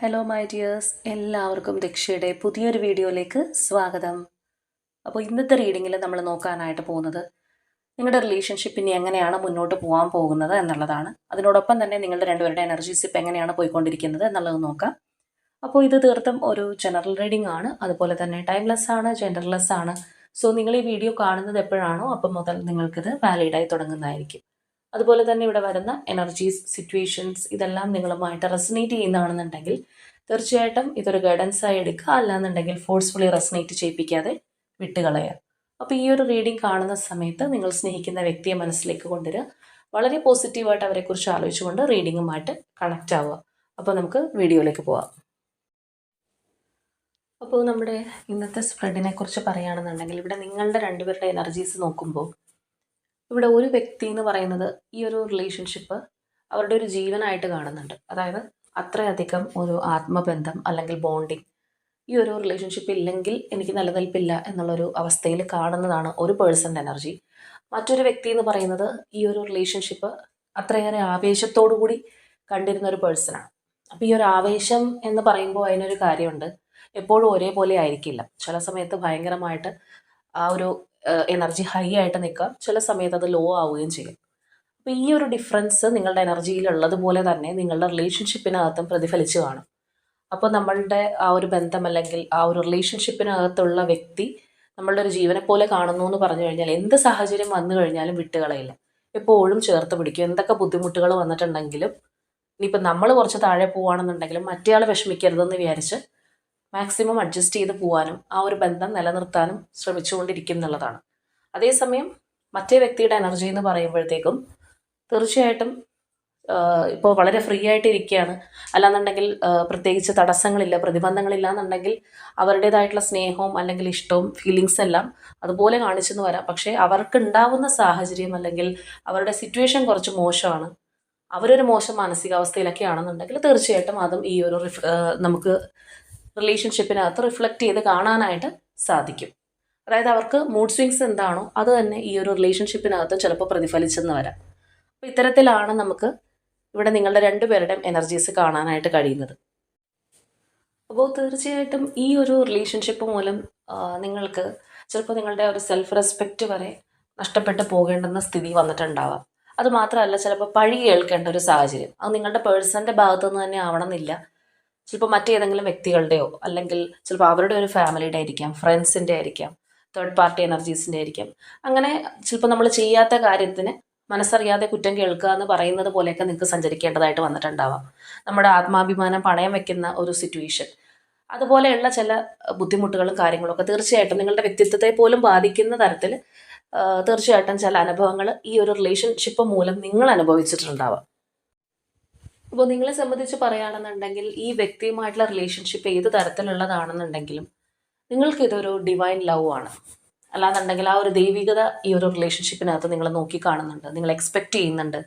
Hello my dears എല്ലാവർക്കും ദക്ഷയുടെ പുതിയൊരു വീഡിയോയിലേക്ക് സ്വാഗതം. അപ്പോൾ ഇന്നത്തെ റീഡിങ്ങിൽ നമ്മൾ നോക്കാനായിട്ട് പോകുന്നത് നിങ്ങളുടെ റിലേഷൻഷിപ്പ് ഇനി എങ്ങനെയാണ് മുന്നോട്ട് പോകാൻ പോകുന്നത് എന്നുള്ളതാണ്. അതിനോടൊപ്പം തന്നെ നിങ്ങളുടെ രണ്ടുപേരുടെ എനർജീസ് ഇപ്പം എങ്ങനെയാണ് പോയിക്കൊണ്ടിരിക്കുന്നത് എന്നുള്ളത് നോക്കാം. അപ്പോൾ ഇത് തീർത്തും ഒരു ജനറൽ റീഡിംഗ് ആണ്. അതുപോലെ തന്നെ ടൈംലെസ് ആണ് ജെൻഡർലെസ് ആണ്. സോ നിങ്ങൾ ഈ വീഡിയോ കാണുന്നത് എപ്പോഴാണോ അപ്പം മുതൽ നിങ്ങൾക്കിത് വാലിഡായി തുടങ്ങുന്നതായിരിക്കും. അതുപോലെ തന്നെ ഇവിടെ വരുന്ന എനർജീസ് സിറ്റുവേഷൻസ് ഇതെല്ലാം നിങ്ങളുമായിട്ട് റെസനേറ്റ് ചെയ്യുന്നതാണെന്നുണ്ടെങ്കിൽ തീർച്ചയായിട്ടും ഇതൊരു ഗൈഡൻസ് ആയി എടുക്കുക. അല്ലാന്നുണ്ടെങ്കിൽ ഫോഴ്സ്ഫുള്ളി റെസനേറ്റ് ചെയ്യിപ്പിക്കാതെ വിട്ടുകളയുക. അപ്പോൾ ഈ ഒരു റീഡിംഗ് കാണുന്ന സമയത്ത് നിങ്ങൾ സ്നേഹിക്കുന്ന വ്യക്തിയെ മനസ്സിലേക്ക് കൊണ്ടുവരിക. വളരെ പോസിറ്റീവായിട്ട് അവരെക്കുറിച്ച് ആലോചിച്ചുകൊണ്ട് റീഡിങ്ങുമായിട്ട് കണക്റ്റ് ആവുക. അപ്പോൾ നമുക്ക് വീഡിയോയിലേക്ക് പോവാം. അപ്പോൾ നമ്മുടെ ഇന്നത്തെ സ്പ്രെഡിനെ കുറിച്ച് പറയുകയാണെന്നുണ്ടെങ്കിൽ ഇവിടെ നിങ്ങളുടെ രണ്ടുപേരുടെ എനർജീസ് നോക്കുമ്പോൾ ഇവിടെ ഒരു വ്യക്തി എന്ന് പറയുന്നത് ഈ ഒരു റിലേഷൻഷിപ്പ് അവരുടെ ഒരു ജീവനായിട്ട് കാണുന്നുണ്ട്. അതായത് അത്രയധികം ഒരു ആത്മബന്ധം അല്ലെങ്കിൽ ബോണ്ടിങ് ഈ ഒരു റിലേഷൻഷിപ്പ് ഇല്ലെങ്കിൽ എനിക്ക് നിലനിൽപ്പില്ല എന്നുള്ളൊരു അവസ്ഥയിൽ കാണുന്നതാണ് ഒരു പേഴ്സന്റെ എനർജി മറ്റൊരു വ്യക്തി എന്ന് പറയുന്നത് ഈ ഒരു റിലേഷൻഷിപ്പ് അത്രയേറെ ആവേശത്തോടു കൂടി കണ്ടിരുന്ന ഒരു പേഴ്സണാണ് അപ്പോൾ ഈ ഒരു ആവേശം എന്ന് പറയുമ്പോൾ അതിനൊരു കാര്യമുണ്ട്. എപ്പോഴും ഒരേപോലെ ആയിരിക്കില്ല. ചില സമയത്ത് ഭയങ്കരമായിട്ട് ആ ഒരു എനർജി ഹൈ ആയിട്ട് നിൽക്കാം ചില സമയത്ത് അത് ലോ ആവുകയും ചെയ്യും. അപ്പോൾ ഈ ഒരു ഡിഫറൻസ് നിങ്ങളുടെ എനർജിയിൽ ഉള്ളതുപോലെ തന്നെ നിങ്ങളുടെ റിലേഷൻഷിപ്പിനകത്തും പ്രതിഫലിച്ച് കാണും. അപ്പോൾ നമ്മളുടെ ആ ഒരു ബന്ധം അല്ലെങ്കിൽ ആ ഒരു റിലേഷൻഷിപ്പിനകത്തുള്ള വ്യക്തി നമ്മളുടെ ഒരു ജീവനെ പോലെ കാണുന്നു എന്ന് പറഞ്ഞു കഴിഞ്ഞാൽ എന്ത് സാഹചര്യം വന്നു കഴിഞ്ഞാലും വിട്ടുകളയില്ല. എപ്പോഴും ചേർത്ത് പിടിക്കും. എന്തൊക്കെ ബുദ്ധിമുട്ടുകൾ വന്നിട്ടുണ്ടെങ്കിലും ഇനിയിപ്പോൾ നമ്മൾ കുറച്ച് താഴെ പോവുകയാണെന്നുണ്ടെങ്കിലും മറ്റേയാൾ വിഷമിക്കരുതെന്ന് വിചാരിച്ച് മാക്സിമം അഡ്ജസ്റ്റ് ചെയ്ത് പോകാനും ആ ഒരു ബന്ധം നിലനിർത്താനും ശ്രമിച്ചുകൊണ്ടിരിക്കും എന്നുള്ളതാണ്. അതേസമയം മറ്റേ വ്യക്തിയുടെ എനർജി എന്ന് പറയുമ്പോഴത്തേക്കും തീർച്ചയായിട്ടും ഇപ്പോൾ വളരെ ഫ്രീ ആയിട്ട് ഇരിക്കുകയാണ് അല്ലാന്നുണ്ടെങ്കിൽ പ്രത്യേകിച്ച് തടസ്സങ്ങളില്ല പ്രതിബന്ധങ്ങളില്ല എന്നുണ്ടെങ്കിൽ അവരുടേതായിട്ടുള്ള സ്നേഹവും അല്ലെങ്കിൽ ഇഷ്ടവും ഫീലിങ്സ് എല്ലാം അതുപോലെ കാണിച്ചെന്ന് വരാം. പക്ഷേ അവർക്ക് ഉണ്ടാവുന്ന സാഹചര്യം അല്ലെങ്കിൽ അവരുടെ സിറ്റുവേഷൻ കുറച്ച് മോശമാണ്. അവരൊരു മോശം മാനസികാവസ്ഥയിലൊക്കെ ആണെന്നുണ്ടെങ്കിൽ തീർച്ചയായിട്ടും അതും ഈ ഒരു നമുക്ക് റിലേഷൻഷിപ്പിനകത്ത് റിഫ്ലക്റ്റ് ചെയ്ത് കാണാനായിട്ട് സാധിക്കും. അതായത് അവർക്ക് മൂഡ് സ്വിങ്സ് എന്താണോ അത് തന്നെ ഈ ഒരു റിലേഷൻഷിപ്പിനകത്ത് ചിലപ്പോൾ പ്രതിഫലിച്ചെന്ന് വരാം. അപ്പോൾ ഇത്തരത്തിലാണ് നമുക്ക് ഇവിടെ നിങ്ങളുടെ രണ്ടുപേരുടെയും എനർജീസ് കാണാനായിട്ട് കഴിയുന്നത്. അപ്പോൾ തീർച്ചയായിട്ടും ഈ ഒരു റിലേഷൻഷിപ്പ് മൂലം നിങ്ങൾക്ക് ചിലപ്പോൾ നിങ്ങളുടെ ഒരു സെൽഫ് റെസ്പെക്റ്റ് വരെ നഷ്ടപ്പെട്ടു പോകേണ്ടുന്ന സ്ഥിതി വന്നിട്ടുണ്ടാവാം. അത് മാത്രമല്ല ചിലപ്പോൾ പഴി കേൾക്കേണ്ട ഒരു സാഹചര്യം. അത് നിങ്ങളുടെ പേഴ്സന്റെ ഭാഗത്തു നിന്ന് തന്നെ ആവണമെന്നില്ല. ചിലപ്പോൾ മറ്റേതെങ്കിലും വ്യക്തികളുടെയോ അല്ലെങ്കിൽ ചിലപ്പോൾ അവരുടെ ഒരു ഫാമിലിയുടെ ആയിരിക്കാം ഫ്രണ്ട്സിന്റെ ആയിരിക്കാം തേർഡ് പാർട്ടി എനർജീസിന്റെ ആയിരിക്കാം. അങ്ങനെ ചിലപ്പോൾ നമ്മൾ ചെയ്യാത്ത കാര്യത്തിന് മനസ്സറിയാതെ കുറ്റം കേൾക്കുക എന്ന് പറയുന്നത് പോലെയൊക്കെ നിങ്ങൾക്ക് സഞ്ചരിക്കേണ്ടതായിട്ട് വന്നിട്ടുണ്ടാവാം. നമ്മുടെ ആത്മാഭിമാനം പണയം വെക്കുന്ന ഒരു സിറ്റുവേഷൻ അതുപോലെയുള്ള ചില ബുദ്ധിമുട്ടുകളും കാര്യങ്ങളൊക്കെ തീർച്ചയായിട്ടും നിങ്ങളുടെ വ്യക്തിത്വത്തെ പോലും ബാധിക്കുന്ന തരത്തിൽ തീർച്ചയായിട്ടും ചില അനുഭവങ്ങൾ ഈ ഒരു റിലേഷൻഷിപ്പ് മൂലം നിങ്ങൾ അനുഭവിച്ചിട്ടുണ്ടാവാം. അപ്പോൾ നിങ്ങളെ സംബന്ധിച്ച് പറയുകയാണെന്നുണ്ടെങ്കിൽ ഈ വ്യക്തിയുമായിട്ടുള്ള റിലേഷൻഷിപ്പ് ഏത് തരത്തിലുള്ളതാണെന്നുണ്ടെങ്കിലും നിങ്ങൾക്ക് ഇതൊരു ഡിവൈൻ ലവ് ആണ്. അല്ലാന്നുണ്ടെങ്കിൽ ആ ഒരു ദൈവികത ഈ ഒരു റിലേഷൻഷിപ്പിനകത്ത് നിങ്ങൾ നോക്കി കാണുന്നുണ്ട്. നിങ്ങൾ എക്സ്പെക്റ്റ് ചെയ്യുന്നുണ്ട്.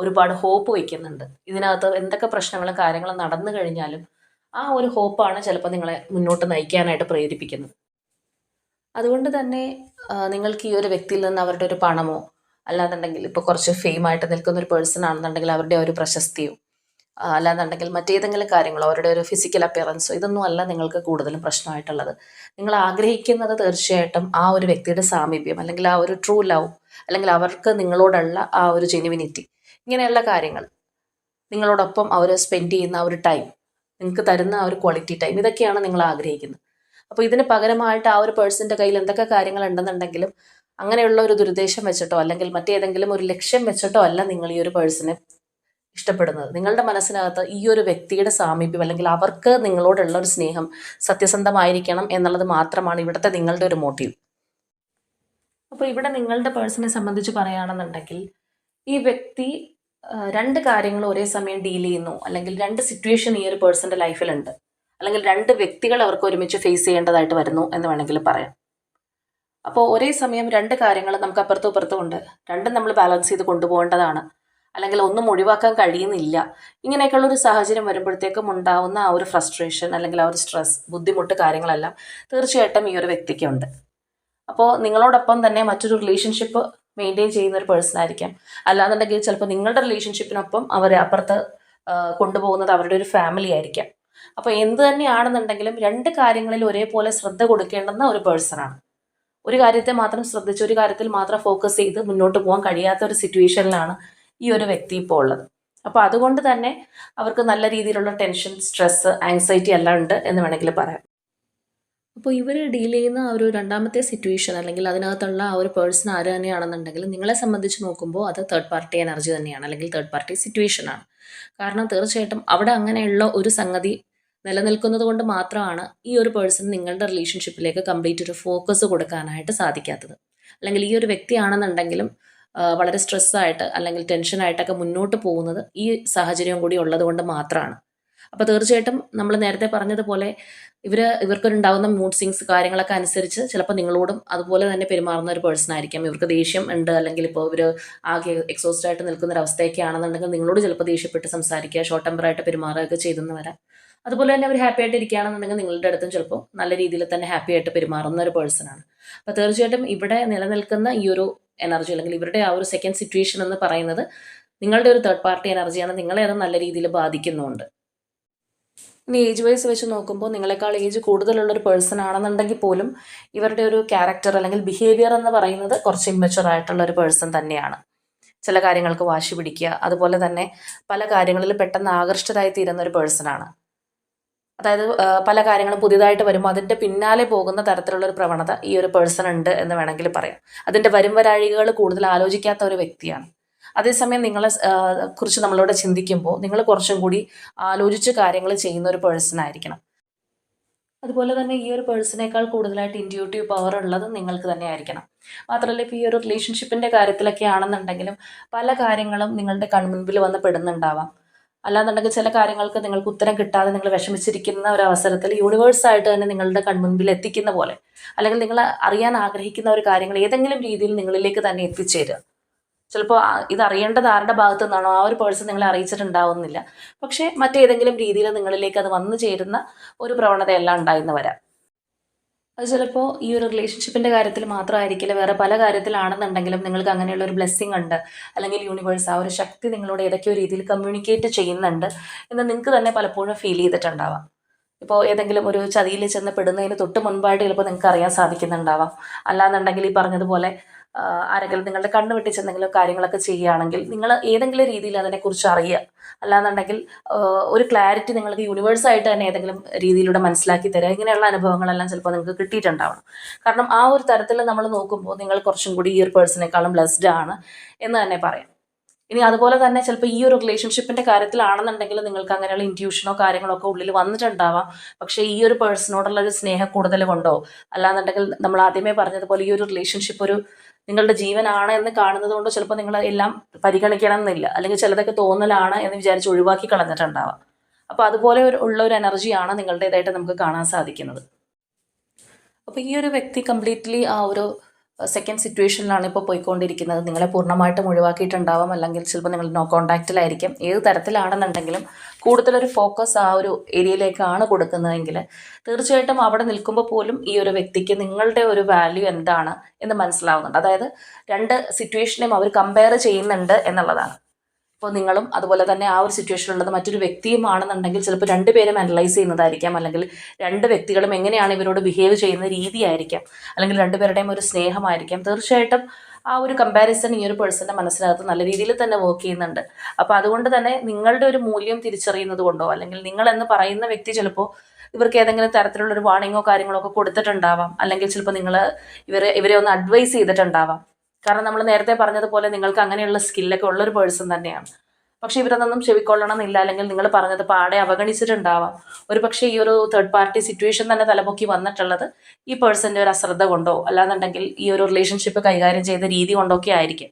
ഒരുപാട് ഹോപ്പ് വയ്ക്കുന്നുണ്ട്. ഇതിനകത്ത് എന്തൊക്കെ പ്രശ്നങ്ങളും കാര്യങ്ങളും നടന്നു കഴിഞ്ഞാലും ആ ഒരു ഹോപ്പാണ് ചിലപ്പോൾ നിങ്ങളെ മുന്നോട്ട് നയിക്കാനായിട്ട് പ്രേരിപ്പിക്കുന്നത്. അതുകൊണ്ട് തന്നെ നിങ്ങൾക്ക് ഈ ഒരു വ്യക്തിയിൽ നിന്ന് അവരുടെ ഒരു പണമോ അല്ലാന്നുണ്ടെങ്കിൽ ഇപ്പോൾ കുറച്ച് ഫെയിമായിട്ട് നിൽക്കുന്ന ഒരു പേഴ്സൺ ആണെന്നുണ്ടെങ്കിൽ അവരുടെ ഒരു പ്രശസ്തിയോ അല്ലാന്നുണ്ടെങ്കിൽ മറ്റേതെങ്കിലും കാര്യങ്ങളോ അവരുടെ ഒരു ഫിസിക്കൽ അപ്പിയറൻസോ ഇതൊന്നും അല്ല നിങ്ങൾക്ക് കൂടുതലും പ്രശ്നമായിട്ടുള്ളത്. നിങ്ങൾ ആഗ്രഹിക്കുന്നത് തീർച്ചയായിട്ടും ആ ഒരു വ്യക്തിയുടെ സാമീപ്യം അല്ലെങ്കിൽ ആ ഒരു ട്രൂ ലവ് അല്ലെങ്കിൽ അവർക്ക് നിങ്ങളോടുള്ള ആ ഒരു ജെനുവിനിറ്റി ഇങ്ങനെയുള്ള കാര്യങ്ങൾ. നിങ്ങളോടൊപ്പം അവർ സ്പെൻഡ് ചെയ്യുന്ന ആ ഒരു ടൈം നിങ്ങൾക്ക് തരുന്ന ആ ഒരു ക്വാളിറ്റി ടൈം ഇതൊക്കെയാണ് നിങ്ങൾ ആഗ്രഹിക്കുന്നത്. അപ്പോൾ ഇതിന് പകരമായിട്ട് ആ ഒരു പേഴ്സന്റെ കയ്യിൽ എന്തൊക്കെ കാര്യങ്ങൾ ഉണ്ടെന്നുണ്ടെങ്കിലും അങ്ങനെയുള്ള ഒരു ദുരുദ്ദേശം വെച്ചിട്ടോ അല്ലെങ്കിൽ മറ്റേതെങ്കിലും ഒരു ലക്ഷ്യം വെച്ചിട്ടോ അല്ല നിങ്ങൾ ഈ ഒരു പേഴ്സണെ ഇഷ്ടപ്പെടുന്നത്. നിങ്ങളുടെ മനസ്സിനകത്ത് ഈ ഒരു വ്യക്തിയുടെ സാമീപ്യം അല്ലെങ്കിൽ അവർക്ക് നിങ്ങളോടുള്ള ഒരു സ്നേഹം സത്യസന്ധമായിരിക്കണം എന്നുള്ളത് മാത്രമാണ് ഇവിടുത്തെ നിങ്ങളുടെ ഒരു മോട്ടീവ് അപ്പോൾ ഇവിടെ നിങ്ങളുടെ പേഴ്സണെ സംബന്ധിച്ച് പറയുകയാണെന്നുണ്ടെങ്കിൽ ഈ വ്യക്തി രണ്ട് കാര്യങ്ങൾ ഒരേ സമയം ഡീൽ ചെയ്യുന്നു. അല്ലെങ്കിൽ രണ്ട് സിറ്റുവേഷൻ ഈ ഒരു പേഴ്സന്റെ ലൈഫിലുണ്ട് അല്ലെങ്കിൽ രണ്ട് വ്യക്തികൾ അവർക്ക് ഒരുമിച്ച് ഫേസ് ചെയ്യേണ്ടതായിട്ട് വരുന്നു എന്ന് വേണമെങ്കിൽ പറയാം. അപ്പോൾ ഒരേ സമയം രണ്ട് കാര്യങ്ങൾ നമുക്ക് അപ്പുറത്തും ഇപ്പുറത്തും ഉണ്ട്. രണ്ടും നമ്മൾ ബാലൻസ് ചെയ്ത് കൊണ്ടുപോകേണ്ടതാണ്. അല്ലെങ്കിൽ ഒന്നും ഒഴിവാക്കാൻ കഴിയുന്നില്ല. ഇങ്ങനെയൊക്കെയുള്ള ഒരു സാഹചര്യം വരുമ്പോഴത്തേക്കും ഉണ്ടാവുന്ന ആ ഒരു ഫ്രസ്ട്രേഷൻ അല്ലെങ്കിൽ ആ ഒരു സ്ട്രെസ് ബുദ്ധിമുട്ട് കാര്യങ്ങളെല്ലാം തീർച്ചയായിട്ടും ഈ ഒരു വ്യക്തിക്കുണ്ട് അപ്പോൾ നിങ്ങളോടൊപ്പം തന്നെ മറ്റൊരു റിലേഷൻഷിപ്പ് മെയിന്റെയിൻ ചെയ്യുന്ന ഒരു പേഴ്സൺ ആയിരിക്കാം. അല്ലാന്നുണ്ടെങ്കിൽ ചിലപ്പോൾ നിങ്ങളുടെ റിലേഷൻഷിപ്പിനൊപ്പം അവരെ അപ്പുറത്ത് കൊണ്ടുപോകുന്നത് അവരുടെ ഒരു ഫാമിലി ആയിരിക്കാം. അപ്പോൾ എന്ത് തന്നെയാണെന്നുണ്ടെങ്കിലും രണ്ട് കാര്യങ്ങളിൽ ഒരേപോലെ ശ്രദ്ധ കൊടുക്കേണ്ടുന്ന ഒരു പേഴ്സണാണ് ഒരു കാര്യത്തെ മാത്രം ശ്രദ്ധിച്ച് ഒരു കാര്യത്തിൽ മാത്രം ഫോക്കസ് ചെയ്ത് മുന്നോട്ട് പോകാൻ കഴിയാത്ത ഒരു സിറ്റുവേഷനിലാണ് ഈ ഒരു വ്യക്തി ഇപ്പോൾ ഉള്ളത്. അപ്പോൾ അതുകൊണ്ട് തന്നെ അവർക്ക് നല്ല രീതിയിലുള്ള ടെൻഷൻ സ്ട്രെസ് ആങ്സൈറ്റി എല്ലാം ഉണ്ട് എന്ന് വേണമെങ്കിൽ പറയാം. അപ്പോൾ ഇവർ ഡീൽ ചെയ്യുന്ന ആ ഒരു രണ്ടാമത്തെ സിറ്റുവേഷൻ അല്ലെങ്കിൽ അതിനകത്തുള്ള ആ ഒരു പേഴ്സൺ ആര് തന്നെയാണെന്നുണ്ടെങ്കിൽ നിങ്ങളെ സംബന്ധിച്ച് നോക്കുമ്പോൾ അത് തേർഡ് പാർട്ടി എനർജി തന്നെയാണ് അല്ലെങ്കിൽ തേർഡ് പാർട്ടി സിറ്റുവേഷൻ ആണ്. കാരണം തീർച്ചയായിട്ടും അവിടെ അങ്ങനെയുള്ള ഒരു സംഗതി നിലനിൽക്കുന്നത് കൊണ്ട് മാത്രമാണ് ഈ ഒരു പേഴ്സൺ നിങ്ങളുടെ റിലേഷൻഷിപ്പിലേക്ക് കംപ്ലീറ്റ് ഒരു ഫോക്കസ് കൊടുക്കാനായിട്ട് സാധിക്കാത്തത്. അല്ലെങ്കിൽ ഈ ഒരു വ്യക്തിയാണെന്നുണ്ടെങ്കിലും വളരെ സ്ട്രെസ്സായിട്ട് അല്ലെങ്കിൽ ടെൻഷനായിട്ടൊക്കെ മുന്നോട്ട് പോകുന്നത് ഈ സാഹചര്യം കൂടി ഉള്ളത് കൊണ്ട് മാത്രമാണ്. അപ്പോൾ തീർച്ചയായിട്ടും നമ്മൾ നേരത്തെ പറഞ്ഞതുപോലെ ഇവർ ഇവർക്കൊരുണ്ടാകുന്ന മൂഡ് സിങ്സ് കാര്യങ്ങളൊക്കെ അനുസരിച്ച് ചിലപ്പോൾ നിങ്ങളോടും അതുപോലെ തന്നെ പെരുമാറുന്ന ഒരു പേഴ്സൺ ആയിരിക്കാം. ഇവർക്ക് ദേഷ്യം ഉണ്ട് അല്ലെങ്കിൽ ഇപ്പോൾ ഇവർ ആകെ എക്സോസ്റ്റ് ആയിട്ട് നിൽക്കുന്ന ഒരു അവസ്ഥയൊക്കെ ആണെന്നുണ്ടെങ്കിൽ നിങ്ങളോട് ചിലപ്പോൾ ദേഷ്യപ്പെട്ട് സംസാരിക്കുക ഷോർട്ട് ടെമ്പറായിട്ട് പെരുമാറുകയൊക്കെ ചെയ്തെന്ന് വരാം അതുപോലെ തന്നെ അവർ ഹാപ്പി ആയിട്ട് ഇരിക്കുകയാണെന്നുണ്ടെങ്കിൽ നിങ്ങളുടെ അടുത്തും ചിലപ്പോൾ നല്ല രീതിയിൽ തന്നെ ഹാപ്പി ആയിട്ട് പെരുമാറുന്ന ഒരു പേഴ്സൺ ആണ്. അപ്പോൾ തീർച്ചയായിട്ടും ഇവിടെ നിലനിൽക്കുന്ന ഈ ഒരു എനർജി അല്ലെങ്കിൽ ഇവരുടെ ആ ഒരു സെക്കൻഡ് സിറ്റുവേഷൻ എന്ന് പറയുന്നത് നിങ്ങളുടെ ഒരു തേർഡ് പാർട്ടി എനർജിയാണ് നിങ്ങളെ അത് നല്ല രീതിയിൽ ബാധിക്കുന്നുണ്ട്. ഇനി ഏജ് വൈസ് വെച്ച് നോക്കുമ്പോൾ നിങ്ങളെക്കാൾ ഏജ് കൂടുതലുള്ള ഒരു പേഴ്സൺ ആണെന്നുണ്ടെങ്കിൽ പോലും ഇവരുടെ ഒരു ക്യാരക്ടർ അല്ലെങ്കിൽ ബിഹേവിയർ എന്ന് പറയുന്നത് കുറച്ച് ഇമ്മച്ചുവർ ആയിട്ടുള്ള ഒരു പേഴ്സൺ തന്നെയാണ്. ചില കാര്യങ്ങൾക്ക് വാശി പിടിക്കുക. അതുപോലെ തന്നെ പല കാര്യങ്ങളിൽ പെട്ടെന്ന് ആകർഷ്ടരായി തീരുന്ന ഒരു പേഴ്സൺ ആണ്. അതായത് പല കാര്യങ്ങളും പുതിയതായിട്ട് വരുമ്പോൾ അതിന്റെ പിന്നാലെ പോകുന്ന തരത്തിലുള്ള ഒരു പ്രവണത ഈ ഒരു പേഴ്സൺ ഉണ്ട് എന്ന് വേണമെങ്കിൽ പറയാം. അതിന്റെ വരും വരാഴികകൾ കൂടുതൽ ആലോചിക്കാത്ത ഒരു വ്യക്തിയാണ്. അതേസമയം നിങ്ങളെ കുറിച്ച് നമ്മളോട് ചിന്തിക്കുമ്പോൾ നിങ്ങൾ കുറച്ചും കൂടി ആലോചിച്ച് കാര്യങ്ങൾ ചെയ്യുന്ന ഒരു പേഴ്സൺ ആയിരിക്കണം. അതുപോലെ തന്നെ ഈ ഒരു പേഴ്സണേക്കാൾ കൂടുതലായിട്ട് ഇൻഡ്യൂട്ടീവ് പവർ ഉള്ളത് നിങ്ങൾക്ക് തന്നെ ആയിരിക്കണം. മാത്രമല്ല ഇപ്പോൾ ഈ ഒരു റിലേഷൻഷിപ്പിന്റെ കാര്യത്തിലൊക്കെ ആണെന്നുണ്ടെങ്കിലും പല കാര്യങ്ങളും നിങ്ങളുടെ കൺമുൻപിൽ വന്ന് പെടുന്നുണ്ടാവാം. അല്ലാന്നുണ്ടെങ്കിൽ ചില കാര്യങ്ങൾക്ക് നിങ്ങൾക്ക് ഉത്തരം കിട്ടാതെ നിങ്ങൾ വിഷമിച്ചിരിക്കുന്ന ഒരു അവസരത്തിൽ യൂണിവേഴ്സായിട്ട് തന്നെ നിങ്ങളുടെ കൺമുൻപിൽ എത്തിക്കുന്ന പോലെ. അല്ലെങ്കിൽ നിങ്ങൾ അറിയാൻ ആഗ്രഹിക്കുന്ന ഒരു കാര്യങ്ങൾ ഏതെങ്കിലും രീതിയിൽ നിങ്ങളിലേക്ക് തന്നെ എത്തിച്ചേരുക. ചിലപ്പോൾ ഇത് അറിയേണ്ടത് ആരുടെ ഭാഗത്തു നിന്നാണോ? ആ ഒരു പേഴ്സൺ നിങ്ങളെ അറിയിച്ചിട്ടുണ്ടാവുന്നില്ല. പക്ഷേ മറ്റേതെങ്കിലും രീതിയിൽ നിങ്ങളിലേക്ക് അത് വന്നു ചേരുന്ന ഒരു പ്രവണതയല്ല ഉണ്ടായിരുന്നു വരാം. അത് ചിലപ്പോൾ ഈ ഒരു റിലേഷൻഷിപ്പിന്റെ കാര്യത്തിൽ മാത്രമായിരിക്കില്ല. വേറെ പല കാര്യത്തിലാണെന്നുണ്ടെങ്കിലും നിങ്ങൾക്ക് അങ്ങനെയുള്ള ഒരു ബ്ലെസ്സിങ് ഉണ്ട്. അല്ലെങ്കിൽ യൂണിവേഴ്സ് ആ ഒരു ശക്തി നിങ്ങളോട് ഏതൊക്കെയോ രീതിയിൽ കമ്മ്യൂണിക്കേറ്റ് ചെയ്യുന്നുണ്ട് എന്ന് നിങ്ങൾക്ക് തന്നെ പലപ്പോഴും ഫീൽ ചെയ്തിട്ടുണ്ടാവാം. ഇപ്പോൾ ഏതെങ്കിലും ഒരു ചതിയിൽ ചെന്ന് പെടുന്നതിന് തൊട്ട് മുൻപായിട്ട് ചിലപ്പോൾ നിങ്ങൾക്ക് അറിയാൻ സാധിക്കുന്നുണ്ടാവാം. അല്ലാന്നുണ്ടെങ്കിൽ ഈ പറഞ്ഞതുപോലെ ആരെങ്കിലും നിങ്ങളുടെ കണ്ണ് വെട്ടിച്ച് എന്തെങ്കിലും കാര്യങ്ങളൊക്കെ ചെയ്യുകയാണെങ്കിൽ നിങ്ങൾ ഏതെങ്കിലും രീതിയിൽ അതിനെക്കുറിച്ച് അറിയുക. അല്ലാന്നുണ്ടെങ്കിൽ ഒരു ക്ലാരിറ്റി നിങ്ങൾക്ക് യൂണിവേഴ്സായിട്ട് തന്നെ ഏതെങ്കിലും രീതിയിലൂടെ മനസ്സിലാക്കി തരിക. ഇങ്ങനെയുള്ള അനുഭവങ്ങളെല്ലാം ചിലപ്പോൾ നിങ്ങൾക്ക് കിട്ടിയിട്ടുണ്ടാവണം. കാരണം ആ ഒരു തരത്തിൽ നമ്മൾ നോക്കുമ്പോൾ നിങ്ങൾ കുറച്ചും കൂടി ഈ ഒരു പേഴ്സണേക്കാളും ബ്ലെസ്ഡ് ആണ് എന്ന് തന്നെ പറയാം. ഇനി അതുപോലെ തന്നെ ചിലപ്പോൾ ഈ ഒരു റിലേഷൻഷിപ്പിന്റെ കാര്യത്തിലാണെന്നുണ്ടെങ്കിൽ നിങ്ങൾക്ക് അങ്ങനെയുള്ള ഇന്റ്യൂഷനോ കാര്യങ്ങളോ ഒക്കെ ഉള്ളിൽ വന്നിട്ടുണ്ടാവാം. പക്ഷേ ഈ ഒരു പേഴ്സണോടുള്ള ഒരു സ്നേഹ കൂടുതൽ കൊണ്ടോ? അല്ലാന്നുണ്ടെങ്കിൽ നമ്മൾ ആദ്യമേ പറഞ്ഞതുപോലെ ഈ ഒരു റിലേഷൻഷിപ്പ് ഒരു നിങ്ങളുടെ ജീവനാണ് എന്ന് കാണുന്നത് കൊണ്ട് ചിലപ്പോൾ നിങ്ങൾ എല്ലാം പരിഗണിക്കണം എന്നില്ല അല്ലെങ്കിൽ ചിലതൊക്കെ തോന്നലാണ് എന്ന് വിചാരിച്ച് ഒഴിവാക്കി കളഞ്ഞിട്ടുണ്ടാവാം. അപ്പോൾ അതുപോലെ ഒരു ഉള്ള ഒരു എനർജിയാണ് നിങ്ങളുടേതായിട്ട് നമുക്ക് കാണാൻ സാധിക്കുന്നത്. അപ്പോൾ ഈ ഒരു വ്യക്തി കംപ്ലീറ്റ്ലി ആ ഒരു സെക്കൻഡ് സിറ്റുവേഷനിലാണ് ഇപ്പോൾ പോയിക്കൊണ്ടിരിക്കുന്നത്. നിങ്ങളെ പൂർണമായിട്ടും ഒഴിവാക്കിയിട്ടുണ്ടാവാം. അല്ലെങ്കിൽ ചിലപ്പോൾ നിങ്ങൾ നോ കോണ്ടാക്റ്റിലായിരിക്കും ഏത് തരത്തിലാണെന്നുണ്ടെങ്കിലും കൂടുതലൊരു ഫോക്കസ് ആ ഒരു ഏരിയയിലേക്കാണ് കൊടുക്കുന്നതെങ്കിൽ തീർച്ചയായിട്ടും അവിടെ നിൽക്കുമ്പോൾ പോലും ഈ ഒരു വ്യക്തിക്ക് നിങ്ങളുടെ ഒരു വാല്യൂ എന്താണ് എന്ന് മനസ്സിലാവുന്നുണ്ട്. അതായത് രണ്ട് സിറ്റുവേഷനെയും അവർ കമ്പയർ ചെയ്യുന്നുണ്ട് എന്നുള്ളതാണ്. ഇപ്പോൾ നിങ്ങളും അതുപോലെ തന്നെ ആ ഒരു സിറ്റുവേഷനിലുള്ളത് മറ്റൊരു വ്യക്തിയുമാണെന്നുണ്ടെങ്കിൽ ചിലപ്പോൾ രണ്ടുപേരും അനലൈസ് ചെയ്യുന്നതായിരിക്കാം. അല്ലെങ്കിൽ രണ്ട് വ്യക്തികളും എങ്ങനെയാണ് ഇവരോട് ബിഹേവ് ചെയ്യുന്ന രീതിയായിരിക്കാം. അല്ലെങ്കിൽ രണ്ടുപേരുടെയും ഒരു സ്നേഹമായിരിക്കാം. തീർച്ചയായിട്ടും ആ ഒരു കമ്പാരിസൺ ഈ ഒരു പേഴ്സന്റെ മനസ്സിനകത്ത് നല്ല രീതിയിൽ തന്നെ വർക്ക് ചെയ്യുന്നുണ്ട്. അപ്പോൾ അതുകൊണ്ട് തന്നെ നിങ്ങളുടെ ഒരു മൂല്യം തിരിച്ചറിയുന്നത് കൊണ്ടോ അല്ലെങ്കിൽ നിങ്ങൾ എന്ന് പറയുന്ന വ്യക്തി ചിലപ്പോൾ ഇവർക്ക് ഏതെങ്കിലും തരത്തിലുള്ള ഒരു വാണിങ്ങോ കാര്യങ്ങളോ ഒക്കെ കൊടുത്തിട്ടുണ്ടാവാം. അല്ലെങ്കിൽ ചിലപ്പോൾ നിങ്ങൾ ഇവരെ ഇവരെ ഒന്ന് അഡ്വൈസ് ചെയ്തിട്ടുണ്ടാവാം. കാരണം നമ്മൾ നേരത്തെ പറഞ്ഞതുപോലെ നിങ്ങൾക്ക് അങ്ങനെയുള്ള സ്കില്ലൊക്കെ ഉള്ളൊരു പേഴ്സൺ തന്നെയാണ്. പക്ഷെ ഇവരതൊന്നും ചെവിക്കൊള്ളണം എന്നില്ല അല്ലെങ്കിൽ നിങ്ങൾ പറഞ്ഞത് പാടെ അവഗണിച്ചിട്ടുണ്ടാവാം. ഒരു പക്ഷേ ഈ ഒരു തേർഡ് പാർട്ടി സിറ്റുവേഷൻ തന്നെ തലമുക്കി വന്നിട്ടുള്ളത് ഈ പേഴ്സന്റെ ഒരു അശ്രദ്ധ കൊണ്ടോ അല്ലാന്നുണ്ടെങ്കിൽ ഈ ഒരു റിലേഷൻഷിപ്പ് കൈകാര്യം ചെയ്ത രീതി കൊണ്ടോ ഒക്കെ ആയിരിക്കും.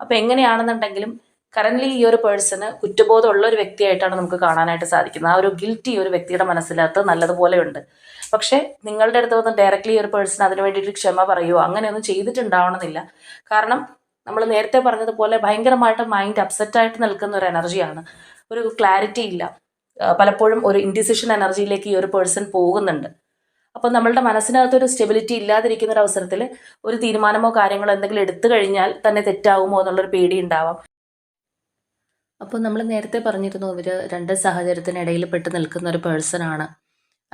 അപ്പോൾ എങ്ങനെയാണെന്നുണ്ടെങ്കിലും കറന്റ്ലി ഈ ഒരു പേഴ്സണ് കുറ്റബോധമുള്ള ഒരു വ്യക്തിയായിട്ടാണ് നമുക്ക് കാണാനായിട്ട് സാധിക്കുന്നത്. ആ ഒരു ഗിൽറ്റി ഒരു വ്യക്തിയുടെ മനസ്സിലകത്ത് നല്ലതുപോലെ ഉണ്ട്. പക്ഷേ നിങ്ങളുടെ അടുത്ത് വന്ന് ഡയറക്റ്റ്ലി ഒരു പേഴ്സൺ അതിന് വേണ്ടിയിട്ട് ക്ഷമ പറയുമോ അങ്ങനെയൊന്നും ചെയ്തിട്ടുണ്ടാവണമെന്നില്ല. കാരണം നമ്മൾ നേരത്തെ പറഞ്ഞതുപോലെ ഭയങ്കരമായിട്ട് മൈൻഡ് അപ്സെറ്റ് ആയിട്ട് നിൽക്കുന്ന ഒരു എനർജിയാണ് ഒരു ക്ലാരിറ്റി ഇല്ല. പലപ്പോഴും ഒരു ഇൻഡിസിഷൻ എനർജിയിലേക്ക് ഈ ഒരു പേഴ്സൺ പോകുന്നുണ്ട്. അപ്പോൾ നമ്മളുടെ മനസ്സിനകത്ത് ഒരു സ്റ്റെബിലിറ്റി ഇല്ലാതിരിക്കുന്ന ഒരു അവസരത്തിൽ ഒരു തീരുമാനമോ കാര്യങ്ങളോ എന്തെങ്കിലും എടുത്തു കഴിഞ്ഞാൽ തന്നെ തെറ്റാവുമോ എന്നുള്ളൊരു പേടി ഉണ്ടാവാം. അപ്പോൾ നമ്മൾ നേരത്തെ പറഞ്ഞിരുന്നു ഇവർ രണ്ട് സാഹചര്യത്തിനിടയിൽ പെട്ട് നിൽക്കുന്ന ഒരു പേഴ്സണാണ്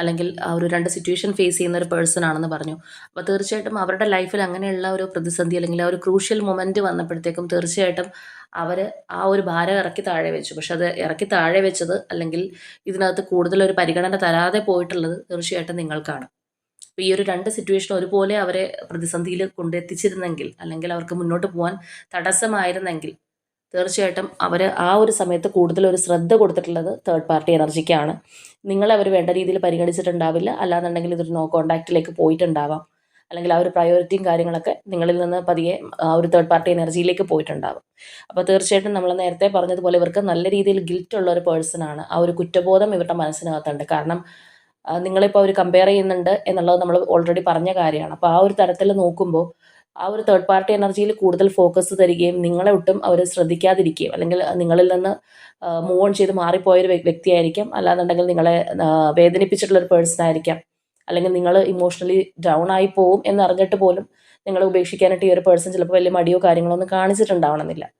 അല്ലെങ്കിൽ ആ ഒരു രണ്ട് സിറ്റുവേഷൻ ഫേസ് ചെയ്യുന്ന ഒരു പേഴ്സൺ ആണെന്ന് പറഞ്ഞു. അപ്പോൾ തീർച്ചയായിട്ടും അവരുടെ ലൈഫിൽ അങ്ങനെയുള്ള ഒരു പ്രതിസന്ധി അല്ലെങ്കിൽ ആ ഒരു ക്രൂഷ്യൽ മൊമെന്റ് വന്നപ്പോഴത്തേക്കും തീർച്ചയായിട്ടും അവർ ആ ഒരു ഭാരം ഇറക്കി താഴെ വെച്ചു. പക്ഷെ അത് ഇറക്കി താഴെ വെച്ചത് അല്ലെങ്കിൽ ഇതിനകത്ത് കൂടുതൽ ഒരു പരിഗണന തരാതെ പോയിട്ടുള്ളത് തീർച്ചയായിട്ടും നിങ്ങൾക്കാണ്. അപ്പോൾ ഈ ഒരു രണ്ട് സിറ്റുവേഷൻ ഒരുപോലെ അവരെ പ്രതിസന്ധിയിൽ കൊണ്ടെത്തിച്ചിരുന്നെങ്കിൽ അല്ലെങ്കിൽ അവർക്ക് മുന്നോട്ട് പോകാൻ തടസ്സമായിരുന്നെങ്കിൽ തീർച്ചയായിട്ടും അവർ ആ ഒരു സമയത്ത് കൂടുതൽ ഒരു ശ്രദ്ധ കൊടുത്തിട്ടുള്ളത് തേർഡ് പാർട്ടി എനർജിക്കാണ് നിങ്ങളെ അവർ വേണ്ട രീതിയിൽ പരിഗണിച്ചിട്ടുണ്ടാവില്ല. അല്ലാന്നുണ്ടെങ്കിൽ ഇതൊരു നോ കോണ്ടാക്റ്റിലേക്ക് പോയിട്ടുണ്ടാവാം. അല്ലെങ്കിൽ ആ ഒരു പ്രയോറിറ്റിയും കാര്യങ്ങളൊക്കെ നിങ്ങളിൽ നിന്ന് പതിയെ ആ ഒരു തേർഡ് പാർട്ടി എനർജിയിലേക്ക് പോയിട്ടുണ്ടാവും. അപ്പോൾ തീർച്ചയായിട്ടും നമ്മൾ നേരത്തെ പറഞ്ഞതുപോലെ ഇവർക്ക് നല്ല രീതിയിൽ ഗിൽറ്റ് ഉള്ള ഒരു പേഴ്സണാണ് ആ ഒരു കുറ്റബോധം ഇവരുടെ മനസ്സിനകത്തുണ്ട്. കാരണം നിങ്ങളിപ്പോൾ അവർ കമ്പയർ ചെയ്യുന്നുണ്ട് എന്നുള്ളത് നമ്മൾ ഓൾറെഡി പറഞ്ഞ കാര്യമാണ്. അപ്പോൾ ആ ഒരു തരത്തിൽ നോക്കുമ്പോൾ ആ ഒരു തേർഡ് പാർട്ടി എനർജിയിൽ കൂടുതൽ ഫോക്കസ് തരികയും നിങ്ങളെ ഒട്ടും അവർ ശ്രദ്ധിക്കാതിരിക്കുകയും അല്ലെങ്കിൽ നിങ്ങളിൽ നിന്ന് മൂവ് ഓൺ ചെയ്ത് മാറിപ്പോയൊരു വ്യ- വ്യക്തിയായിരിക്കാം. അല്ലാന്നുണ്ടെങ്കിൽ നിങ്ങളെ വേദനിപ്പിച്ചിട്ടുള്ള ഒരു പേഴ്സൺ ആയിരിക്കാം. അല്ലെങ്കിൽ നിങ്ങൾ ഇമോഷണലി ഡൗൺ ആയി പോവും എന്നറിഞ്ഞിട്ട് പോലും നിങ്ങളെ ഉപേക്ഷിക്കാനായിട്ട് ഈ ഒരു പേഴ്സൺ ചിലപ്പോൾ വലിയ മടിയോ കാര്യങ്ങളോ ഒന്നും കാണിച്ചിട്ടുണ്ടാവണമെന്നില്ല.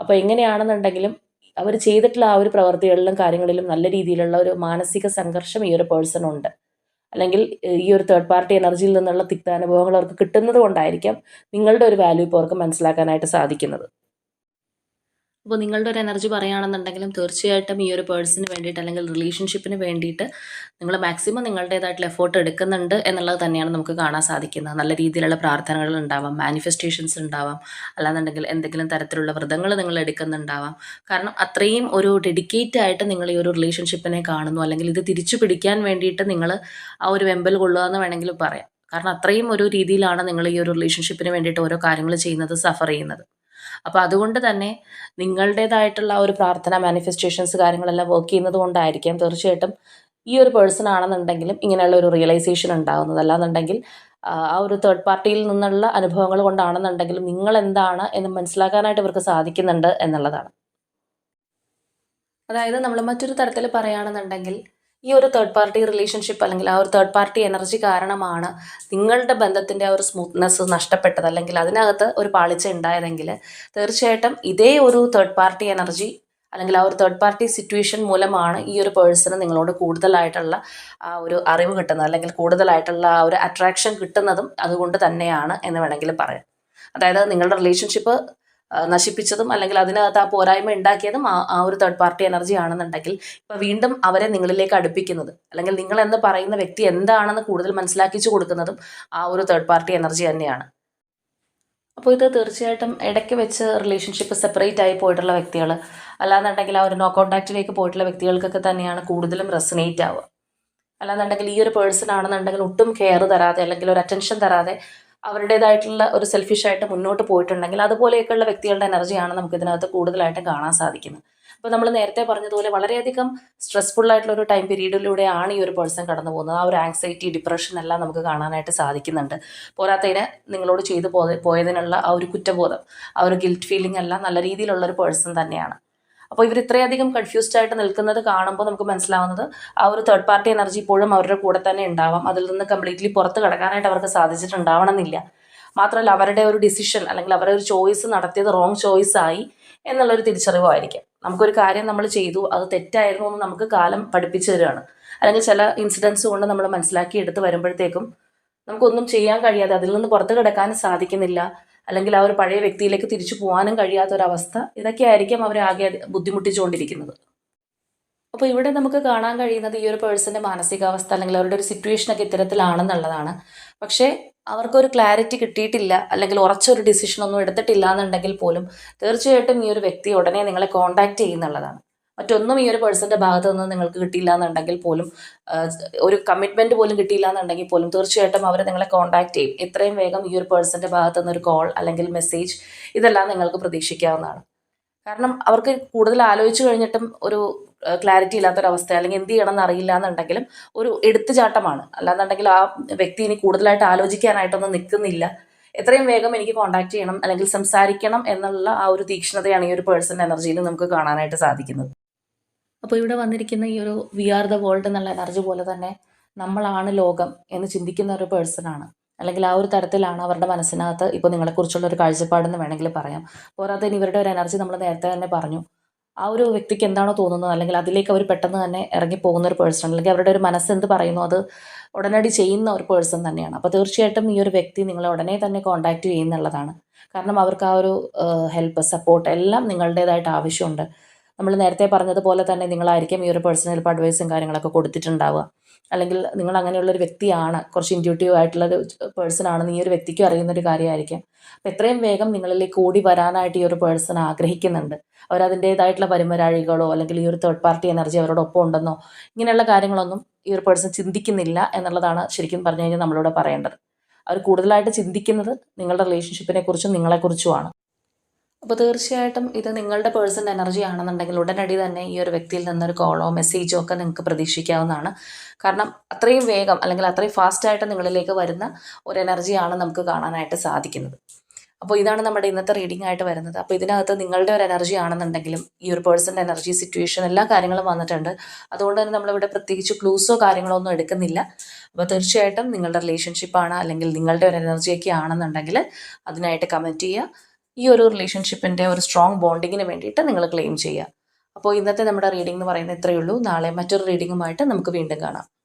അപ്പോൾ എങ്ങനെയാണെന്നുണ്ടെങ്കിലും അവർ ചെയ്തിട്ടുള്ള ആ ഒരു പ്രവൃത്തികളിലും കാര്യങ്ങളിലും നല്ല രീതിയിലുള്ള ഒരു മാനസിക സംഘർഷം ഈ ഒരു പേഴ്സൺ ഉണ്ട്. അല്ലെങ്കിൽ ഈ ഒരു തേർഡ് പാർട്ടി എനർജിയിൽ നിന്നുള്ള തിക്താനുഭവങ്ങൾ അവർക്ക് കിട്ടുന്നത് കൊണ്ടായിരിക്കാം നിങ്ങളുടെ ഒരു വാല്യൂ ഇപ്പോൾ അവർക്ക് മനസ്സിലാക്കാനായിട്ട് സാധിക്കുന്നത്. അപ്പോൾ നിങ്ങളുടെ ഒരു എനർജി പറയുകയാണെന്നുണ്ടെങ്കിലും തീർച്ചയായിട്ടും ഈ ഒരു പേഴ്സണിന് വേണ്ടിയിട്ട് അല്ലെങ്കിൽ റിലേഷൻഷിപ്പിന് വേണ്ടിയിട്ട് നിങ്ങൾ മാക്സിമം നിങ്ങളുടേതായിട്ടുള്ള എഫേർട്ട് എടുക്കുന്നുണ്ട് എന്നുള്ളത് തന്നെയാണ് നമുക്ക് കാണാൻ സാധിക്കുന്നത്. നല്ല രീതിയിലുള്ള പ്രാർത്ഥനകൾ ഉണ്ടാവാം മാനിഫെസ്റ്റേഷൻസ് ഉണ്ടാവാം അല്ലാന്നുണ്ടെങ്കിൽ എന്തെങ്കിലും തരത്തിലുള്ള വ്രതങ്ങൾ നിങ്ങൾ എടുക്കുന്നുണ്ടാവാം. കാരണം അത്രയും ഒരു ഡെഡിക്കേറ്റ് ആയിട്ട് നിങ്ങൾ ഈ ഒരു റിലേഷൻഷിപ്പിനെ കാണുന്നു അല്ലെങ്കിൽ ഇത് തിരിച്ചു പിടിക്കാൻ വേണ്ടിയിട്ട് നിങ്ങൾ ആ ഒരു വെമ്പൽ കൊള്ളുക എന്ന് വേണമെങ്കിൽ പറയാം. കാരണം അത്രയും ഒരു രീതിയിലാണ് നിങ്ങൾ ഈ ഒരു റിലേഷൻഷിപ്പിന് വേണ്ടിയിട്ട് ഓരോ കാര്യങ്ങൾ ചെയ്യുന്നത് സഫർ ചെയ്യുന്നത്. അപ്പോൾ അതുകൊണ്ട് തന്നെ നിങ്ങളുടേതായിട്ടുള്ള ഒരു പ്രാർത്ഥന മാനിഫെസ്റ്റേഷൻസ് കാര്യങ്ങളെല്ലാം വർക്ക് ചെയ്യുന്നത് കൊണ്ടായിരിക്കാം തീർച്ചയായിട്ടും ഈ ഒരു പേഴ്സൺ ആണെന്നുണ്ടെങ്കിലും ഇങ്ങനെയുള്ള ഒരു റിയലൈസേഷൻ ഉണ്ടാകുന്നത് അല്ലാന്നുണ്ടെങ്കിൽ ആ ഒരു തേർഡ് പാർട്ടിയിൽ നിന്നുള്ള അനുഭവങ്ങൾ കൊണ്ടാണെന്നുണ്ടെങ്കിലും നിങ്ങൾ എന്താണ് എന്ന് മനസ്സിലാക്കാനായിട്ട് ഇവർക്ക് സാധിക്കുന്നുണ്ട് എന്നുള്ളതാണ്. അതായത് നമ്മൾ മറ്റൊരു തരത്തിൽ പറയുകയാണെന്നുണ്ടെങ്കിൽ ഈ ഒരു തേർഡ് പാർട്ടി റിലേഷൻഷിപ്പ് അല്ലെങ്കിൽ ആ ഒരു തേർഡ് പാർട്ടി എനർജി കാരണമാണ് നിങ്ങളുടെ ബന്ധത്തിന്റെ ആ ഒരു സ്മൂത്ത്നെസ് നഷ്ടപ്പെട്ടത്. അല്ലെങ്കിൽ അതിനകത്ത് ഒരു പാളിച്ച ഉണ്ടായതെങ്കിൽ തീർച്ചയായിട്ടും ഇതേ ഒരു തേർഡ് പാർട്ടി എനർജി അല്ലെങ്കിൽ ആ ഒരു തേർഡ് പാർട്ടി സിറ്റുവേഷൻ മൂലമാണ് ഈ ഒരു പേഴ്സണ് നിങ്ങളോട് കൂടുതലായിട്ടുള്ള ആ ഒരു അറിവ് കിട്ടുന്നത്. അല്ലെങ്കിൽ കൂടുതലായിട്ടുള്ള ആ ഒരു അട്രാക്ഷൻ കിട്ടുന്നതും അതുകൊണ്ട് തന്നെയാണ് എന്ന് വേണമെങ്കിൽ പറയാം. അതായത് നിങ്ങളുടെ റിലേഷൻഷിപ്പ് നശിപ്പിച്ചതും അല്ലെങ്കിൽ അതിനകത്ത് ആ പോരായ്മ ഉണ്ടാക്കിയതും ആ ഒരു തേർഡ് പാർട്ടി എനർജി ആണെന്നുണ്ടെങ്കിൽ ഇപ്പൊ വീണ്ടും അവരെ നിങ്ങളിലേക്ക് അടുപ്പിക്കുന്നത് അല്ലെങ്കിൽ നിങ്ങൾ എന്ന് പറയുന്ന വ്യക്തി എന്താണെന്ന് കൂടുതൽ മനസ്സിലാക്കിച്ചു കൊടുക്കുന്നതും ആ ഒരു തേർഡ് പാർട്ടി എനർജി തന്നെയാണ്. അപ്പോൾ ഇത് തീർച്ചയായിട്ടും ഇടയ്ക്ക് വെച്ച് റിലേഷൻഷിപ്പ് സെപ്പറേറ്റ് ആയി പോയിട്ടുള്ള വ്യക്തികൾ അല്ലാന്നുണ്ടെങ്കിൽ ആ ഒരു നോ കോൺടാക്റ്റിലേക്ക് പോയിട്ടുള്ള വ്യക്തികൾക്കൊക്കെ തന്നെയാണ് കൂടുതലും റെസനേറ്റ് ആവുക. അല്ലാന്നുണ്ടെങ്കിൽ ഈ ഒരു പേഴ്സൺ ആണെന്നുണ്ടെങ്കിൽ ഒട്ടും കെയർ തരാതെ അല്ലെങ്കിൽ ഒരു അറ്റൻഷൻ തരാതെ അവരുടേതായിട്ടുള്ള ഒരു സെൽഫിഷായിട്ട് മുന്നോട്ട് പോയിട്ടുണ്ടെങ്കിൽ അതുപോലെയൊക്കെയുള്ള വ്യക്തികളുടെ എനർജിയാണ് നമുക്ക് ഇതിനകത്ത് കൂടുതലായിട്ട് കാണാൻ സാധിക്കുന്നത്. അപ്പോൾ നമ്മൾ നേരത്തെ പറഞ്ഞതുപോലെ വളരെയധികം സ്ട്രെസ്ഫുൾ ആയിട്ടുള്ള ഒരു ടൈം പീരീഡിലൂടെയാണ് ഈ ഒരു പേഴ്സൺ കടന്നു പോകുന്നത്. ആ ഒരു ആങ്സൈറ്റി ഡിപ്രഷൻ എല്ലാം നമുക്ക് കാണാനായിട്ട് സാധിക്കുന്നുണ്ട്. പോരാത്തതിന് നിങ്ങളോട് ചെയ്തു പോയ പോയതിനുള്ള ആ ഒരു കുറ്റബോധം ആ ഒരു ഗിൽറ്റ് ഫീലിംഗ് എല്ലാം നല്ല രീതിയിലുള്ള ഒരു പേഴ്സൺ തന്നെയാണ്. അപ്പോൾ ഇവർ ഇത്രയധികം കൺഫ്യൂസ്ഡ് ആയിട്ട് നിൽക്കുന്നത് കാണുമ്പോൾ നമുക്ക് മനസ്സിലാവുന്നത് ആ ഒരു തേർഡ് പാർട്ടി എനർജി ഇപ്പോഴും അവരുടെ കൂടെ തന്നെ ഉണ്ടാവാം. അതിൽ നിന്ന് കംപ്ലീറ്റ്ലി പുറത്ത് കടക്കാനായിട്ട് അവർക്ക് സാധിച്ചിട്ടുണ്ടാവണമെന്നില്ല. മാത്രമല്ല അവരുടെ ഒരു ഡിസിഷൻ അല്ലെങ്കിൽ അവരുടെ ഒരു ചോയ്സ് നടത്തിയത് റോങ് ചോയ്സ് ആയി എന്നുള്ളൊരു തിരിച്ചറിവായിരിക്കും നമുക്കൊരു കാര്യം നമ്മൾ ചെയ്തു അത് തെറ്റായിരുന്നു എന്ന് നമുക്ക് കാലം പഠിപ്പിച്ചു തരികയാണ് അല്ലെങ്കിൽ ചില ഇൻസിഡൻസ് കൊണ്ട് നമ്മൾ മനസ്സിലാക്കി എടുത്ത് വരുമ്പോഴത്തേക്കും നമുക്കൊന്നും ചെയ്യാൻ കഴിയാതെ അതിൽ നിന്ന് പുറത്ത് കിടക്കാനും സാധിക്കുന്നില്ല. അല്ലെങ്കിൽ ആ ഒരു പഴയ വ്യക്തിയിലേക്ക് തിരിച്ചു പോകാനും കഴിയാത്തൊരവസ്ഥ ഇതൊക്കെയായിരിക്കും അവരെ ആകെ ബുദ്ധിമുട്ടിച്ചുകൊണ്ടിരിക്കുന്നത്. അപ്പോൾ ഇവിടെ നമുക്ക് കാണാൻ കഴിയുന്നത് ഈ ഒരു പേഴ്സന്റെ മാനസികാവസ്ഥ അല്ലെങ്കിൽ അവരുടെ ഒരു സിറ്റുവേഷനൊക്കെ ഇത്തരത്തിലാണെന്നുള്ളതാണ്. പക്ഷേ അവർക്കൊരു ക്ലാരിറ്റി കിട്ടിയിട്ടില്ല അല്ലെങ്കിൽ ഉറച്ചൊരു ഡിസിഷൻ ഒന്നും എടുത്തിട്ടില്ല എന്നുണ്ടെങ്കിൽ പോലും തീർച്ചയായിട്ടും ഈ ഒരു വ്യക്തി ഉടനെ നിങ്ങളെ കോൺടാക്റ്റ് ചെയ്യുന്നുള്ളതാണ്. മറ്റൊന്നും ഈ ഒരു പേഴ്സന്റെ ഭാഗത്ത് നിന്ന് നിങ്ങൾക്ക് കിട്ടിയില്ല എന്നുണ്ടെങ്കിൽ പോലും ഒരു കമ്മിറ്റ്മെന്റ് പോലും കിട്ടിയില്ല എന്നുണ്ടെങ്കിൽ പോലും തീർച്ചയായിട്ടും അവർ നിങ്ങളെ കോൺടാക്ട് ചെയ്യും. എത്രയും വേഗം ഈ ഒരു പേഴ്സന്റെ ഭാഗത്ത് നിന്ന് ഒരു കോൾ അല്ലെങ്കിൽ മെസ്സേജ് ഇതെല്ലാം നിങ്ങൾക്ക് പ്രതീക്ഷിക്കാവുന്നതാണ്. കാരണം അവർക്ക് കൂടുതൽ ആലോചിച്ച് കഴിഞ്ഞിട്ടും ഒരു ക്ലാരിറ്റി ഇല്ലാത്തൊരവസ്ഥ അല്ലെങ്കിൽ എന്ത് ചെയ്യണം എന്നറിയില്ല എന്നുണ്ടെങ്കിലും ഒരു എടുത്തുചാട്ടമാണ്. അല്ലാന്നുണ്ടെങ്കിൽ ആ വ്യക്തി ഇനി കൂടുതലായിട്ട് ആലോചിക്കാനായിട്ടൊന്നും നിൽക്കുന്നില്ല. എത്രയും വേഗം എനിക്ക് കോൺടാക്ട് ചെയ്യണം അല്ലെങ്കിൽ സംസാരിക്കണം എന്നുള്ള ആ ഒരു തീക്ഷ്ണതയാണ് ഈ ഒരു പേഴ്സൺ എനർജിയിൽ നമുക്ക് കാണാനായിട്ട് സാധിക്കുന്നത്. അപ്പോൾ ഇവിടെ വന്നിരിക്കുന്ന ഈ ഒരു വി ആർ ദ വേൾഡ് എന്നുള്ള എനർജി പോലെ തന്നെ നമ്മളാണ് ലോകം എന്ന് ചിന്തിക്കുന്ന ഒരു പേഴ്സണാണ് അല്ലെങ്കിൽ ആ ഒരു തരത്തിലാണ് അവരുടെ മനസ്സിനകത്ത് ഇപ്പോൾ നിങ്ങളെക്കുറിച്ചുള്ള ഒരു കാഴ്ചപ്പാടെന്ന് വേണമെങ്കിൽ പറയാം. പോരാതെ ഇവരുടെ ഒരു എനർജി നമ്മൾ നേരത്തെ തന്നെ പറഞ്ഞു. ആ ഒരു വ്യക്തിക്ക് എന്താണോ തോന്നുന്നത്? അല്ലെങ്കിൽ അതിലേക്ക് അവർ പെട്ടെന്ന് തന്നെ ഇറങ്ങി പോകുന്ന ഒരു പേഴ്സൺ അല്ലെങ്കിൽ അവരുടെ ഒരു മനസ്സ് എന്ത് പറയുന്നു? അത് ഉടനടി ചെയ്യുന്ന ഒരു പേഴ്സൺ തന്നെയാണ്. അപ്പോൾ തീർച്ചയായിട്ടും ഈ ഒരു വ്യക്തി നിങ്ങളെ ഉടനെ തന്നെ കോൺടാക്റ്റ് ചെയ്യുന്നുള്ളതാണ്. കാരണം അവർക്ക് ആ ഒരു ഹെൽപ്പ് സപ്പോർട്ട് എല്ലാം നിങ്ങളുടേതായിട്ട് ആവശ്യമുണ്ട്. നമ്മൾ നേരത്തെ പറഞ്ഞതുപോലെ തന്നെ നിങ്ങളായിരിക്കും ഈ ഒരു പേഴ്സണൽ ഹെൽപ്പ് അഡ്വൈസും കാര്യങ്ങളൊക്കെ കൊടുത്തിട്ടുണ്ടാവുക. അല്ലെങ്കിൽ നിങ്ങൾ അങ്ങനെയുള്ള ഒരു വ്യക്തിയാണ് കുറച്ച് ഇന്റ്യൂട്ടീവ് ആയിട്ടുള്ള ഒരു പേഴ്സൺ ആണെന്ന് ഈ ഒരു വ്യക്തിക്കും അറിയുന്ന ഒരു കാര്യമായിരിക്കും. അപ്പം എത്രയും വേഗം നിങ്ങളിലേക്ക് ഓടി വരാനായിട്ട് ഈ ഒരു പേഴ്സൺ ആഗ്രഹിക്കുന്നുണ്ട്. അവരതിന്റേതായിട്ടുള്ള വരുമരാഴികളോ അല്ലെങ്കിൽ ഈ ഒരു തേർഡ് പാർട്ടി എനർജി അവരോടൊപ്പം ഉണ്ടെന്നോ ഇങ്ങനെയുള്ള കാര്യങ്ങളൊന്നും ഈ ഒരു പേഴ്സൺ ചിന്തിക്കുന്നില്ല എന്നുള്ളതാണ് ശരിക്കും പറഞ്ഞു കഴിഞ്ഞാൽ നമ്മളിവിടെ പറയേണ്ടത്. അവർ കൂടുതലായിട്ട് ചിന്തിക്കുന്നത് നിങ്ങളുടെ റിലേഷൻഷിപ്പിനെ കുറിച്ചും നിങ്ങളെക്കുറിച്ചുമാണ് അപ്പോൾ തീർച്ചയായിട്ടും ഇത് നിങ്ങളുടെ പേഴ്സണൽ എനർജി ആണെന്നുണ്ടെങ്കിൽ ഉടനടി തന്നെ ഈ ഒരു വ്യക്തിയിൽ നിന്നൊരു കോളോ മെസ്സേജോ ഒക്കെ നിങ്ങൾക്ക് പ്രതീക്ഷിക്കാവുന്നതാണ്. കാരണം അത്രയും വേഗം അല്ലെങ്കിൽ അത്രയും ഫാസ്റ്റായിട്ട് നിങ്ങളിലേക്ക് വരുന്ന ഒരു എനർജിയാണ് നമുക്ക് കാണാനായിട്ട് സാധിക്കുന്നത്. അപ്പോൾ ഇതാണ് നമ്മുടെ ഇന്നത്തെ റീഡിംഗ് ആയിട്ട് വരുന്നത്. അപ്പോൾ ഇതിനകത്ത് നിങ്ങളുടെ ഒരു എനർജി ആണെന്നുണ്ടെങ്കിലും ഈ ഒരു പേഴ്സന്റെ എനർജി സിറ്റുവേഷൻ എല്ലാ കാര്യങ്ങളും വന്നിട്ടുണ്ട്. അതുകൊണ്ട് തന്നെ നമ്മളിവിടെ പ്രത്യേകിച്ച് ക്ലൂസോ കാര്യങ്ങളോ ഒന്നും എടുക്കുന്നില്ല. അപ്പോൾ തീർച്ചയായിട്ടും നിങ്ങളുടെ റിലേഷൻഷിപ്പാണ് അല്ലെങ്കിൽ നിങ്ങളുടെ ഒരു എനർജിയൊക്കെ ആണെന്നുണ്ടെങ്കിൽ അതിനായിട്ട് കമന്റ് ചെയ്യുക. ഈ ഒരു റിലേഷൻഷിപ്പിന്റെ ഒരു സ്ട്രോങ് ബോണ്ടിങ്ങിന് വേണ്ടിയിട്ട് നിങ്ങൾ ക്ലെയിം ചെയ്യുക. അപ്പോൾ ഇന്നത്തെ നമ്മുടെ റീഡിംഗ് എന്ന് പറയുന്നത് ഇത്രയേ ഉള്ളൂ. നാളെ മറ്റൊരു റീഡിങ്ങുമായിട്ട് നമുക്ക് വീണ്ടും കാണാം.